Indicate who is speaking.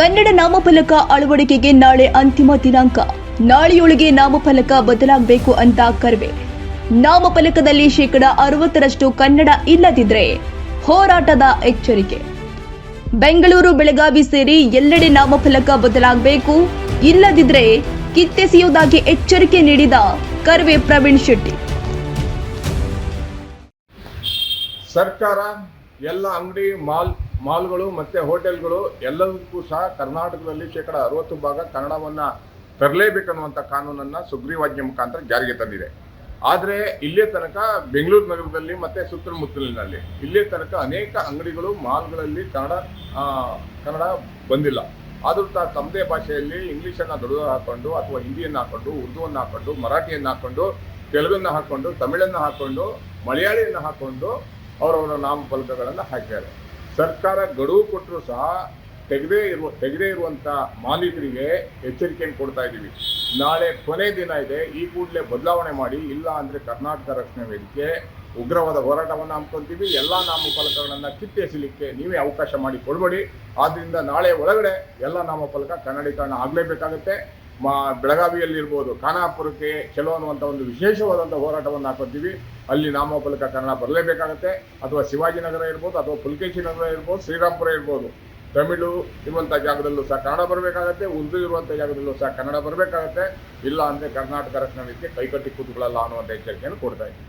Speaker 1: ಕನ್ನಡ ನಾಮಫಲಕ ಅಳವಡಿಕೆಗೆ ನಾಳೆ ಅಂತಿಮ ದಿನಾಂಕ. ನಾಳೆಯೊಳಗೆ ನಾಮಫಲಕ ಬದಲಾಗಬೇಕು ಅಂತ ಕರ್ವೆ. ನಾಮಫಲಕದಲ್ಲಿ ಶೇಕಡ ಅರವತ್ತರಷ್ಟು ಕನ್ನಡ ಇಲ್ಲದಿದ್ರೆ ಹೋರಾಟದ ಎಚ್ಚರಿಕೆ. ಬೆಂಗಳೂರು ಬೆಳಗಾವಿ ಸೇರಿ ಎಲ್ಲೆಡೆ ನಾಮಫಲಕ ಬದಲಾಗಬೇಕು. ಇಲ್ಲದಿದ್ರೆ ಕಿತ್ತೆಸೆಯುವುದಾಗಿ ಎಚ್ಚರಿಕೆ ನೀಡಿದ ಕರ್ವೆ ಪ್ರವೀಣ್ ಶೆಟ್ಟಿ.
Speaker 2: ಸರ್ಕಾರ ಎಲ್ಲ ಅಂಗಡಿ ಮಾಲ್ ಮಾಲ್ಗಳು ಮತ್ತು ಹೋಟೆಲ್ಗಳು ಎಲ್ಲದಕ್ಕೂ ಸಹ ಕರ್ನಾಟಕದಲ್ಲಿ ಶೇಕಡ ಅರವತ್ತು ಭಾಗ ಕನ್ನಡವನ್ನು ತರಲೇಬೇಕನ್ನುವಂಥ ಕಾನೂನನ್ನು ಸುಗ್ರೀವಾಜ್ಞೆ ಮುಖಾಂತರ ಜಾರಿಗೆ ತಂದಿದೆ. ಆದರೆ ಇಲ್ಲೇ ತನಕ ಬೆಂಗಳೂರು ನಗರದಲ್ಲಿ ಮತ್ತು ಸುತ್ತಮುತ್ತಲಿನಲ್ಲಿ ಇಲ್ಲೇ ತನಕ ಅನೇಕ ಅಂಗಡಿಗಳು, ಮಾಲ್ಗಳಲ್ಲಿ ಕನ್ನಡ ಕನ್ನಡ ಬಂದಿಲ್ಲ. ಆದರೂ ತಮ್ಮದೇ ಭಾಷೆಯಲ್ಲಿ ಇಂಗ್ಲೀಷನ್ನು ದೊಡ್ಡ ಹಾಕೊಂಡು ಅಥವಾ ಹಿಂದಿಯನ್ನು ಹಾಕೊಂಡು, ಉರ್ದುವನ್ನು ಹಾಕೊಂಡು, ಮರಾಠಿಯನ್ನು ಹಾಕೊಂಡು, ತೆಲುಗನ್ನು ಹಾಕೊಂಡು, ತಮಿಳನ್ನು ಹಾಕೊಂಡು, ಮಲಯಾಳಿಯನ್ನು ಹಾಕೊಂಡು ಅವರವರ ನಾಮಫಲಕಗಳನ್ನು ಹಾಕಿದ್ದಾರೆ. ಸರ್ಕಾರ ಗಡುವು ಕೊಟ್ಟರು ಸಹ ತೆಗೆದೇ ಇರುವ, ತೆಗೆದೇ ಇರುವಂಥ ಮಾಲೀಕರಿಗೆ ಎಚ್ಚರಿಕೆಯನ್ನು ಕೊಡ್ತಾ ಇದ್ದೀವಿ. ನಾಳೆ ಕೊನೆ ದಿನ ಇದೆ. ಈ ಕೂಡಲೇ ಬದಲಾವಣೆ ಮಾಡಿ, ಇಲ್ಲ ಅಂದರೆ ಕರ್ನಾಟಕ ರಕ್ಷಣಾ ವೇದಿಕೆ ಉಗ್ರವಾದ ಹೋರಾಟವನ್ನು ಹಮ್ಮಿಕೊಂತೀವಿ. ಎಲ್ಲ ನಾಮಫಲಕಗಳನ್ನು ಕಿತ್ತೆಸಲಿಕ್ಕೆ ನೀವೇ ಅವಕಾಶ ಮಾಡಿ ಕೊಡಬೇಡಿ. ಆದ್ದರಿಂದ ನಾಳೆ ಒಳಗಡೆ ಎಲ್ಲ ನಾಮಫಲಕ ಕನ್ನಡೀಕರಣ ಆಗಲೇಬೇಕಾಗುತ್ತೆ. ಮಾ ಬೆಳಗಾವಿಯಲ್ಲಿರ್ಬೋದು, ಖಾನಾಪುರಕ್ಕೆ ಚಲೋ ಅನ್ನುವಂಥ ಒಂದು ವಿಶೇಷವಾದಂಥ ಹೋರಾಟವನ್ನು ಹಾಕೊತೀವಿ. ಅಲ್ಲಿ ನಾಮಫಲಕ ಕನ್ನಡ ಬರಲೇಬೇಕಾಗತ್ತೆ. ಅಥವಾ ಶಿವಾಜಿನಗರ ಇರ್ಬೋದು, ಅಥವಾ ಪುಲ್ಕೇಶಿ ನಗರ ಇರ್ಬೋದು ಶ್ರೀರಾಮ್ಪುರ ಇರ್ಬೋದು. ತಮಿಳು ಇರುವಂಥ ಜಾಗದಲ್ಲೂ ಸಹ ಕನ್ನಡ ಬರಬೇಕಾಗತ್ತೆ, ಉರ್ದು ಇರುವಂಥ ಜಾಗದಲ್ಲೂ ಸಹ ಕನ್ನಡ ಬರಬೇಕಾಗತ್ತೆ. ಇಲ್ಲ ಅಂದರೆ ಕರ್ನಾಟಕ ರಕ್ಷಣಾ ಕೈಕಟ್ಟಿ ಕೂತ್ಕೊಳ್ಳಲ್ಲ ಅನ್ನುವಂಥ ಎಚ್ಚರಿಕೆಯನ್ನು ಕೊಡ್ತಾ ಇದ್ದೀವಿ.